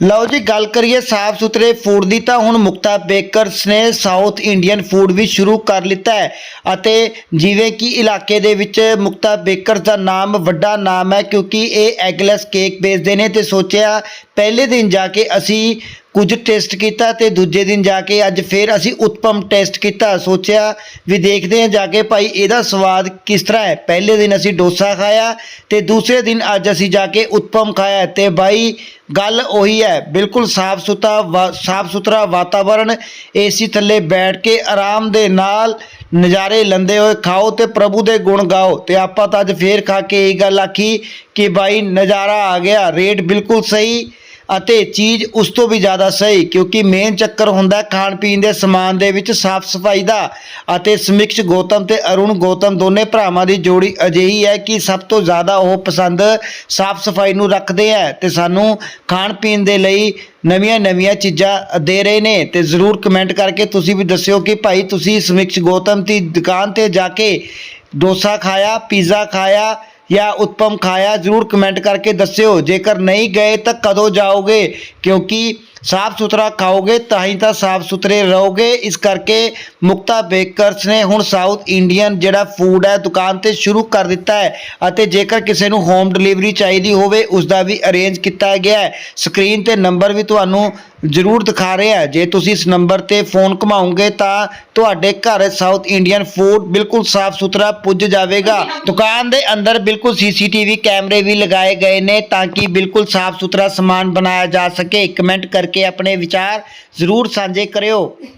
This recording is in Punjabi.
ਲਓ ਜੀ, ਗੱਲ ਕਰੀਏ ਸਾਫ਼ ਸੁਥਰੇ ਫੂਡ ਦੀ ਤਾਂ ਹੁਣ ਮੁਕਤਾ ਬੇਕਰਸ ਨੇ ਸਾਊਥ ਇੰਡੀਅਨ ਫੂਡ ਵੀ ਸ਼ੁਰੂ ਕਰ ਲਿੱਤਾ ਹੈ ਅਤੇ ਜਿਵੇਂ ਕਿ ਇਲਾਕੇ ਦੇ ਵਿੱਚ ਮੁਕਤਾ ਬੇਕਰਸ ਦਾ ਨਾਮ ਵੱਡਾ ਨਾਮ ਹੈ ਕਿਉਂਕਿ ਇਹ ਐਗਲੈਸ ਕੇਕ ਵੇਚਦੇ ਨੇ ਤੇ ਸੋਚਿਆ ਪਹਿਲੇ ਦਿਨ ਜਾ ਕੇ ਅਸੀਂ ਕੁਝ ਟੈਸਟ ਕੀਤਾ ਤੇ ਦੂਜੇ ਦਿਨ ਜਾ ਕੇ ਅੱਜ ਫੇਰ ਅਸੀਂ ਉਤਪਮ ਟੈਸਟ ਕੀਤਾ। ਸੋਚਿਆ ਵੀ ਦੇਖਦੇ ਹਾਂ ਜਾ ਕੇ ਭਾਈ ਇਹਦਾ ਸਵਾਦ ਕਿਸ ਤਰ੍ਹਾਂ ਹੈ। ਪਹਿਲੇ ਦਿਨ ਅਸੀਂ ਡੋਸਾ ਖਾਇਆ ਤੇ ਦੂਸਰੇ ਦਿਨ ਅੱਜ ਅਸੀਂ ਜਾ ਕੇ ਉਤਪਮ ਖਾਇਆ ਤੇ ਬਾਈ ਗੱਲ ਉਹੀ ਹੈ, ਬਿਲਕੁਲ ਸਾਫ਼ ਸੁਥਰਾ ਸਾਫ਼ ਸੁਥਰਾ ਵਾਤਾਵਰਣ ਏਸੀ ਥੱਲੇ ਬੈਠ ਕੇ ਆਰਾਮ ਦੇ ਨਾਲ ਨਜ਼ਾਰੇ ਲੰਦੇ ਹੋਏ ਖਾਓ ਤੇ ਪ੍ਰਭੂ ਦੇ ਗੁਣ ਗਾਓ। ਤੇ ਆਪਾਂ ਤਾਂ ਅੱਜ ਫੇਰ ਖਾ ਕੇ ਇਹ ਗੱਲ ਆਖੀ ਕਿ ਬਾਈ ਨਜ਼ਾਰਾ ਆ ਗਿਆ, ਰੇਟ ਬਿਲਕੁਲ ਸਹੀ ਅਤੇ ਚੀਜ਼ ਉਸ ਤੋਂ ਵੀ ਜ਼ਿਆਦਾ ਸਹੀ, ਕਿਉਂਕਿ ਮੇਨ ਚੱਕਰ ਹੁੰਦਾ ਖਾਣ ਪੀਣ ਦੇ ਸਮਾਨ ਦੇ ਵਿੱਚ ਸਾਫ਼ ਸਫ਼ਾਈ ਦਾ ਅਤੇ ਸਮਿਕਸ਼ ਗੌਤਮ ਤੇ ਅਰੁਣ ਗੌਤਮ ਦੋਨੇ ਭਰਾਵਾਂ ਦੀ ਜੋੜੀ ਅਜਿਹੀ ਹੈ ਕਿ ਸਭ ਤੋਂ ਜ਼ਿਆਦਾ ਉਹ ਪਸੰਦ ਸਾਫ਼ ਸਫ਼ਾਈ ਨੂੰ ਰੱਖਦੇ ਹੈ ਤੇ ਸਾਨੂੰ ਖਾਣ ਪੀਣ ਦੇ ਲਈ ਨਵੀਆਂ ਨਵੀਆਂ ਚੀਜ਼ਾਂ ਦੇ ਰਹੇ ਨੇ। ਤੇ ਜ਼ਰੂਰ ਕਮੈਂਟ ਕਰਕੇ ਤੁਸੀਂ ਵੀ ਦੱਸਿਓ ਕਿ ਭਾਈ ਤੁਸੀਂ ਸਮਿਕਸ਼ ਗੌਤਮ ਦੀ ਦੁਕਾਨ ਤੇ ਜਾ ਕੇ ਡੋਸਾ ਖਾਇਆ, ਪੀਜ਼ਾ ਖਾਇਆ ਜਾਂ ਉਤਪਮ ਖਾਇਆ ਜ਼ਰੂਰ ਕਮੈਂਟ ਕਰਕੇ ਦੱਸਿਓ ਜੇਕਰ ਨਹੀਂ ਗਏ ਤਾਂ ਕਦੋਂ ਜਾਓਗੇ ਕਿਉਂਕਿ ਸਾਫ਼ ਸੁਥਰਾ ਖਾਓਗੇ ਤਾਂ ਹੀ ਤਾਂ ਸਾਫ਼ ਸੁਥਰੇ ਰਹੋਗੇ ਇਸ ਕਰਕੇ ਮੁਕਤਾ ਬੇਕਰਸ ਨੇ ਹੁਣ ਸਾਊਥ ਇੰਡੀਅਨ ਜਿਹੜਾ ਫੂਡ ਹੈ ਦੁਕਾਨ ਤੇ ਸ਼ੁਰੂ ਕਰ ਦਿੱਤਾ ਹੈ ਅਤੇ ਜੇਕਰ ਕਿਸੇ ਨੂੰ ਹੋਮ ਡਿਲੀਵਰੀ ਚਾਹੀਦੀ ਹੋਵੇ ਉਸ ਦਾ ਵੀ ਅਰੇਂਜ ਕੀਤਾ ਗਿਆ ਹੈ ਸਕਰੀਨ ਤੇ ਨੰਬਰ ਵੀ ਤੁਹਾਨੂੰ ਜ਼ਰੂਰ ਦਿਖਾ ਰਿਹਾ ਹੈ। ਜੇ ਤੁਸੀਂ ਇਸ ਨੰਬਰ ਤੇ ਫੋਨ ਘੁਮਾਓਗੇ ਤਾਂ ਤੁਹਾਡੇ ਘਰ ਸਾਊਥ ਇੰਡੀਅਨ ਫੂਡ ਬਿਲਕੁਲ ਸਾਫ਼ ਸੁਥਰਾ ਪੁੱਜ ਜਾਵੇਗਾ। ਦੁਕਾਨ ਦੇ ਅੰਦਰ ਬਿਲਕੁਲ ਸੀਸੀਟੀਵੀ ਕੈਮਰੇ ਵੀ ਲਗਾਏ ਗਏ ਨੇ ਤਾਂ ਕਿ ਬਿਲਕੁਲ ਸਾਫ਼ ਸੁਥਰਾ ਸਮਾਨ ਬਣਾਇਆ ਜਾ ਸਕੇ। ਕਮੈਂਟ ਕਰਕੇ ਆਪਣੇ ਵਿਚਾਰ ਜ਼ਰੂਰ ਸਾਂਝੇ ਕਰਿਓ।